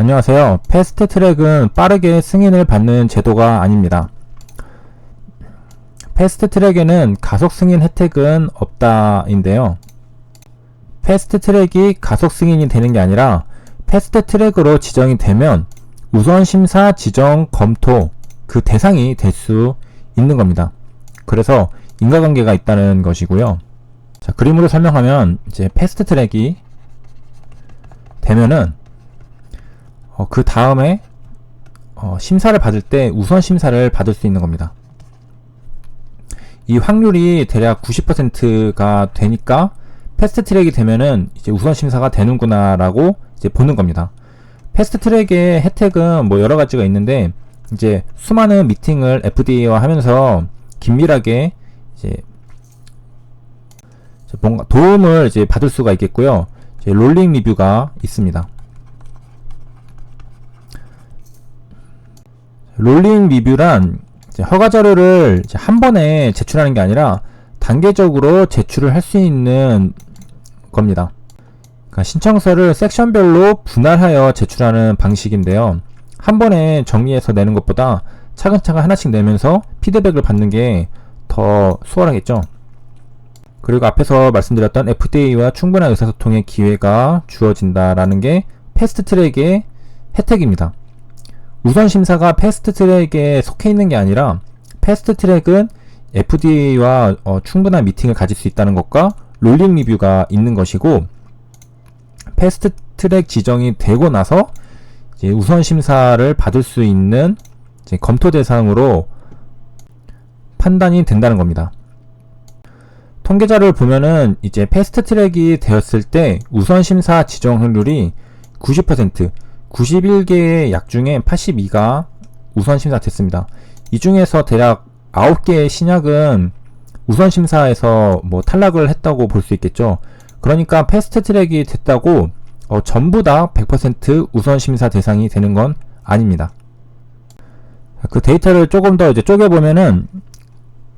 안녕하세요. 패스트 트랙은 빠르게 승인을 받는 제도가 아닙니다. 패스트 트랙에는 가속 승인 혜택은 없다인데요. 패스트 트랙이 가속 승인이 되는 게 아니라 패스트 트랙으로 지정이 되면 우선 심사 지정 검토 그 대상이 될 수 있는 겁니다. 그래서 인과관계가 있다는 것이고요. 자, 그림으로 설명하면 이제 패스트 트랙이 되면은 어, 그 다음에 어, 심사를 받을 때 우선 심사를 받을 수 있는 겁니다. 이 확률이 대략 90%가 되니까 패스트 트랙이 되면은 이제 우선 심사가 되는구나라고 이제 보는 겁니다. 패스트 트랙의 혜택은 뭐 여러 가지가 있는데 이제 수많은 미팅을 FDA와 하면서 긴밀하게 이제 뭔가 도움을 이제 받을 수가 있겠고요. 이제 롤링 리뷰가 있습니다. 롤링 리뷰란 허가 자료를 한 번에 제출하는 게 아니라 단계적으로 제출을 할 수 있는 겁니다. 그러니까 신청서를 섹션별로 분할하여 제출하는 방식인데요. 한 번에 정리해서 내는 것보다 차근차근 하나씩 내면서 피드백을 받는 게 더 수월하겠죠. 그리고 앞에서 말씀드렸던 FDA와 충분한 의사소통의 기회가 주어진다라는 게 패스트 트랙의 혜택입니다. 우선 심사가 패스트 트랙에 속해 있는 게 아니라 패스트 트랙은 FDA와 어, 충분한 미팅을 가질 수 있다는 것과 롤링 리뷰가 있는 것이고 패스트 트랙 지정이 되고 나서 우선 심사를 받을 수 있는 검토 대상으로 판단이 된다는 겁니다. 통계자를 보면은 이제 패스트 트랙이 되었을 때 우선 심사 지정 확률이 90%, 91개의 약 중에 82가 우선 심사 됐습니다. 이 중에서 대략 9개의 신약은 우선 심사에서 뭐 탈락을 했다고 볼 수 있겠죠. 그러니까 패스트 트랙이 됐다고 어, 전부 다 100% 우선 심사 대상이 되는 건 아닙니다. 그 데이터를 조금 더 이제 쪼개보면은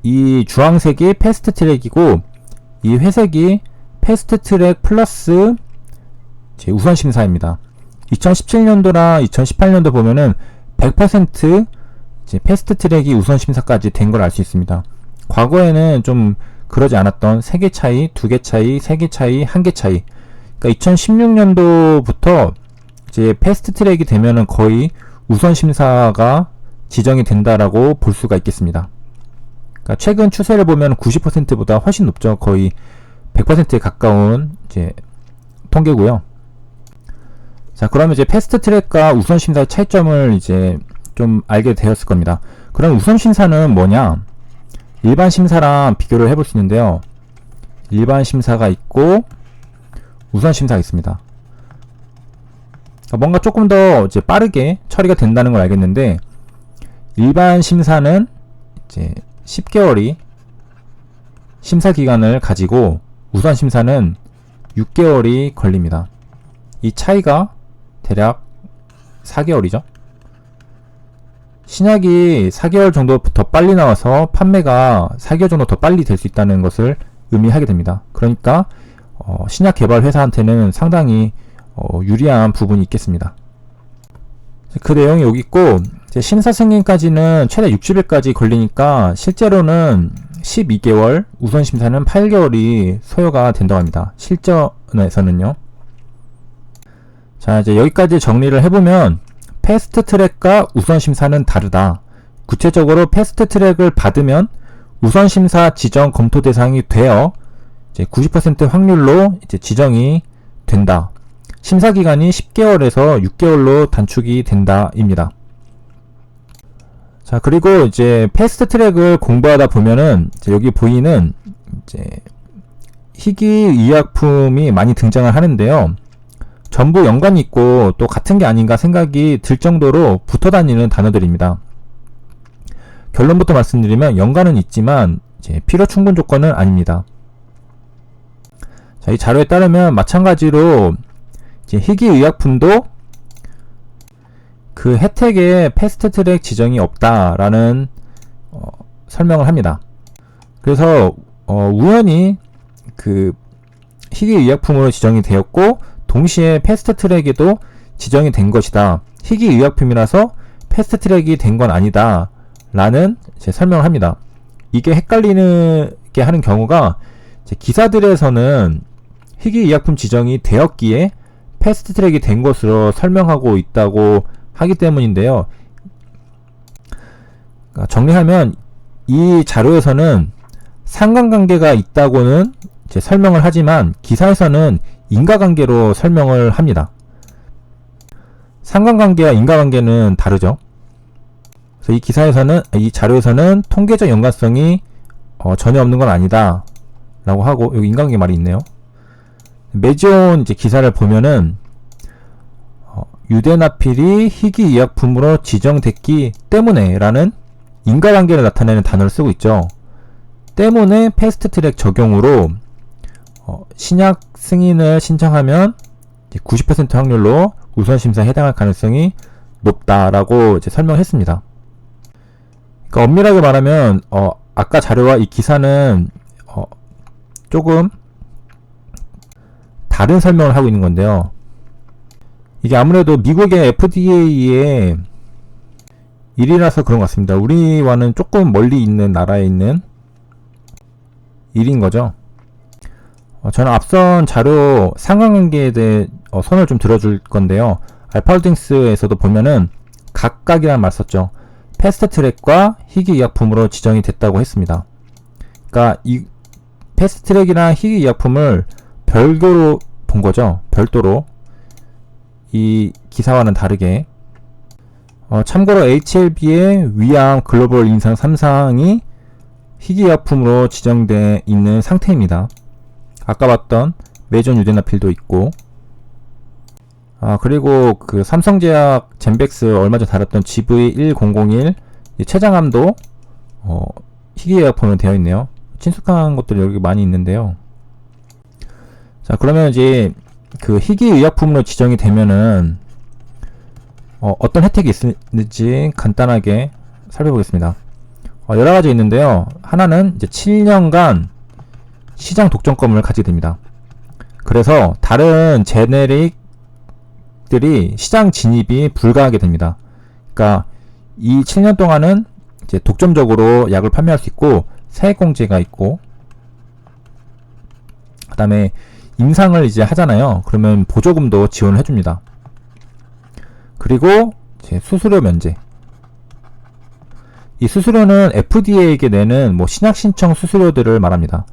이 주황색이 패스트 트랙이고 이 회색이 패스트 트랙 플러스 우선 심사입니다. 2017년도랑 2018년도 보면은 100% 이제 패스트 트랙이 우선 심사까지 된 걸 알 수 있습니다. 과거에는 좀 그러지 않았던 3개 차이, 2개 차이, 3개 차이, 1개 차이. 그러니까 2016년도부터 이제 패스트 트랙이 되면은 거의 우선 심사가 지정이 된다라고 볼 수가 있겠습니다. 그러니까 최근 추세를 보면 90%보다 훨씬 높죠. 거의 100%에 가까운 이제 통계고요. 자, 그러면 이제 패스트 트랙과 우선 심사의 차이점을 이제 좀 알게 되었을 겁니다. 그럼 우선 심사는 뭐냐? 일반 심사랑 비교를 해볼 수 있는데요. 일반 심사가 있고 우선 심사가 있습니다. 뭔가 조금 더 이제 빠르게 처리가 된다는 걸 알겠는데 일반 심사는 이제 10개월이 심사 기간을 가지고 우선 심사는 6개월이 걸립니다. 이 차이가 대략 4개월이죠. 신약이 4개월 정도 더 빨리 나와서 판매가 4개월 정도 더 빨리 될 수 있다는 것을 의미하게 됩니다. 그러니까 어, 신약 개발 회사한테는 상당히 어, 유리한 부분이 있겠습니다. 그 내용이 여기 있고 심사 승인까지는 최대 60일까지 걸리니까 실제로는 12개월, 우선 심사는 8개월이 소요가 된다고 합니다. 실전에서는요. 자, 이제 여기까지 정리를 해보면 패스트 트랙과 우선 심사는 다르다. 구체적으로 패스트 트랙을 받으면 우선 심사 지정 검토 대상이 되어 이제 90% 확률로 이제 지정이 된다. 심사 기간이 10개월에서 6개월로 단축이 된다입니다. 자, 그리고 이제 패스트 트랙을 공부하다 보면은 여기 보이는 이제 희귀 의약품이 많이 등장을 하는데요. 전부 연관이 있고 또 같은 게 아닌가 생각이 들 정도로 붙어 다니는 단어들입니다. 결론부터 말씀드리면 연관은 있지만 필요 충분 조건은 아닙니다. 자, 이 자료에 따르면 마찬가지로 희귀 의약품도 그 혜택에 패스트 트랙 지정이 없다라는 어, 설명을 합니다. 그래서 어, 우연히 그 희귀 의약품으로 지정이 되었고 동시에 패스트 트랙에도 지정이 된 것이다. 희귀 의약품이라서 패스트 트랙이 된 건 아니다. 라는 설명을 합니다. 이게 헷갈리게 하는 경우가 기사들에서는 희귀 의약품 지정이 되었기에 패스트 트랙이 된 것으로 설명하고 있다고 하기 때문인데요. 그러니까 정리하면 이 자료에서는 상관관계가 있다고는 설명을 하지만 기사에서는 인과관계로 설명을 합니다. 상관관계와 인과관계는 다르죠. 그래서 이 기사에서는 이 자료에서는 통계적 연관성이 어, 전혀 없는 건 아니다. 라고 하고 여기 인과관계 말이 있네요. 메지온 이제 기사를 보면은 어, 유대나필이 희귀 의약품으로 지정됐기 때문에라는 인과관계를 나타내는 단어를 쓰고 있죠. 때문에 패스트트랙 적용으로 어, 신약 승인을 신청하면 90% 확률로 우선 심사에 해당할 가능성이 높다라고 이제 설명했습니다. 그러니까 엄밀하게 말하면 어, 아까 자료와 이 기사는 어, 조금 다른 설명을 하고 있는 건데요. 이게 아무래도 미국의 FDA의 일이라서 그런 것 같습니다. 우리와는 조금 멀리 있는 나라에 있는 일인 거죠. 어, 저는 앞선 자료 상관관계에 대해 어, 손을 좀 들어줄 건데요. 알파홀딩스에서도 보면은 각각이라는 말 썼죠. 패스트 트랙과 희귀 의약품으로 지정이 됐다고 했습니다. 그러니까 이 패스트 트랙이랑 희귀 의약품을 별도로 본 거죠. 별도로 이 기사와는 다르게 어, 참고로 HLB의 위암 글로벌 인상 3상이 희귀약품으로 지정돼 있는 상태입니다. 아까 봤던 메존 유데나필도 있고 아 그리고 그 삼성제약 젠백스 얼마 전 다뤘던 GV1001 췌장암도 어, 희귀약품으로 되어 있네요. 친숙한 것들이 여기 많이 있는데요. 자 그러면 이제 그 희귀의약품으로 지정이 되면은 어, 어떤 혜택이 있는지 간단하게 살펴보겠습니다. 어, 여러 가지 있는데요. 하나는 이제 7년간 시장 독점권을 가지게 됩니다. 그래서 다른 제네릭들이 시장 진입이 불가하게 됩니다. 그러니까 이 7년 동안은 이제 독점적으로 약을 판매할 수 있고 세액공제가 있고 그 다음에 임상을 이제 하잖아요. 그러면 보조금도 지원을 해줍니다. 그리고 이제 수수료 면제. 이 수수료는 FDA에게 내는 뭐 신약 신청 수수료들을 말합니다.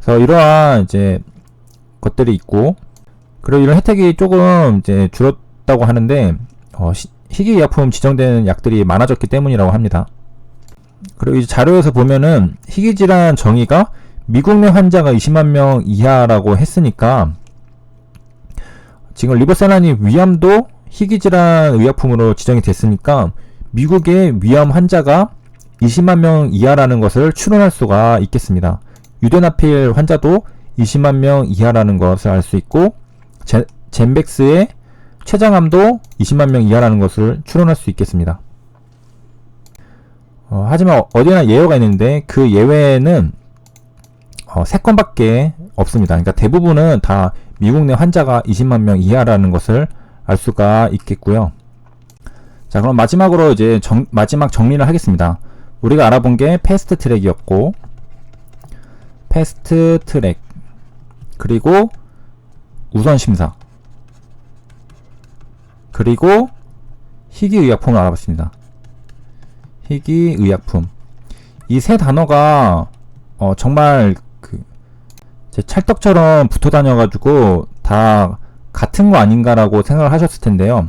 그래서 이러한 이제 것들이 있고 그리고 이런 혜택이 조금 이제 줄었다고 하는데 어, 희귀의약품 지정되는 약들이 많아졌기 때문이라고 합니다. 그리고 이 자료에서 보면은 희귀질환 정의가 미국 내 환자가 20만 명 이하라고 했으니까 지금 리버세라니 위암도 희귀질환 의약품으로 지정이 됐으니까 미국의 위암 환자가 20만 명 이하라는 것을 추론할 수가 있겠습니다. 유대나필 환자도 20만 명 이하라는 것을 알 수 있고 제, 젠백스의 췌장암도 20만 명 이하라는 것을 추론할 수 있겠습니다. 어, 하지만 어디나 예외가 있는데 그 예외는 어, 3건밖에 없습니다. 그러니까 대부분은 다 미국 내 환자가 20만 명 이하라는 것을 알 수가 있겠고요. 자, 그럼 마지막으로 이제 정, 마지막 정리를 하겠습니다. 우리가 알아본 게 패스트 트랙이었고, 패스트 트랙, 그리고 우선 심사, 그리고 희귀의약품을 알아봤습니다. 희귀의약품. 이 세 단어가 어, 정말 찰떡처럼 붙어 다녀가지고 다 같은 거 아닌가라고 생각을 하셨을 텐데요.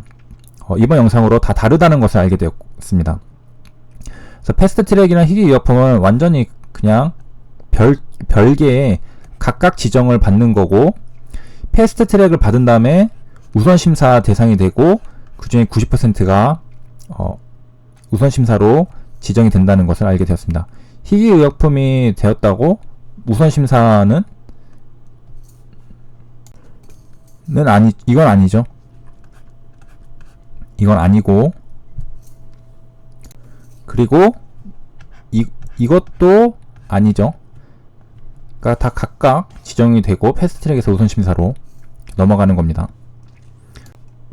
어, 이번 영상으로 다 다르다는 것을 알게 되었습니다. 그래서 패스트 트랙이나 희귀 이어폰은 완전히 그냥 별, 별개의 각각 지정을 받는 거고, 패스트 트랙을 받은 다음에 우선 심사 대상이 되고, 그 중에 90%가, 어, 우선 심사로 지정이 된다는 것을 알게 되었습니다. 희귀 의약품이 되었다고 우선 심사는 는 아니 이건 아니죠. 이건 아니고 그리고 이 이것도 아니죠. 다 각각 지정이 되고 패스트트랙에서 우선 심사로 넘어가는 겁니다.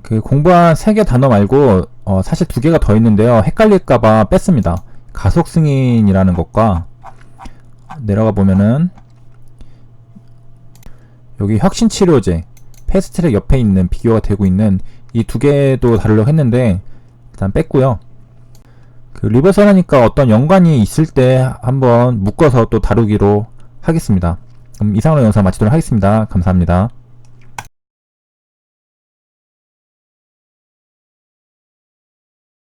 그 공부한 세 개 단어 말고 어, 사실 두 개가 더 있는데요. 헷갈릴까봐 뺐습니다. 가속 승인이라는 것과 내려가 보면은 여기 혁신 치료제 패스트트랙 옆에 있는 비교가 되고 있는 이 두 개도 다루려고 했는데 일단 뺐고요. 그 리버설 하니까 어떤 연관이 있을 때 한번 묶어서 또 다루기로 하겠습니다. 그럼 이상으로 영상 마치도록 하겠습니다. 감사합니다.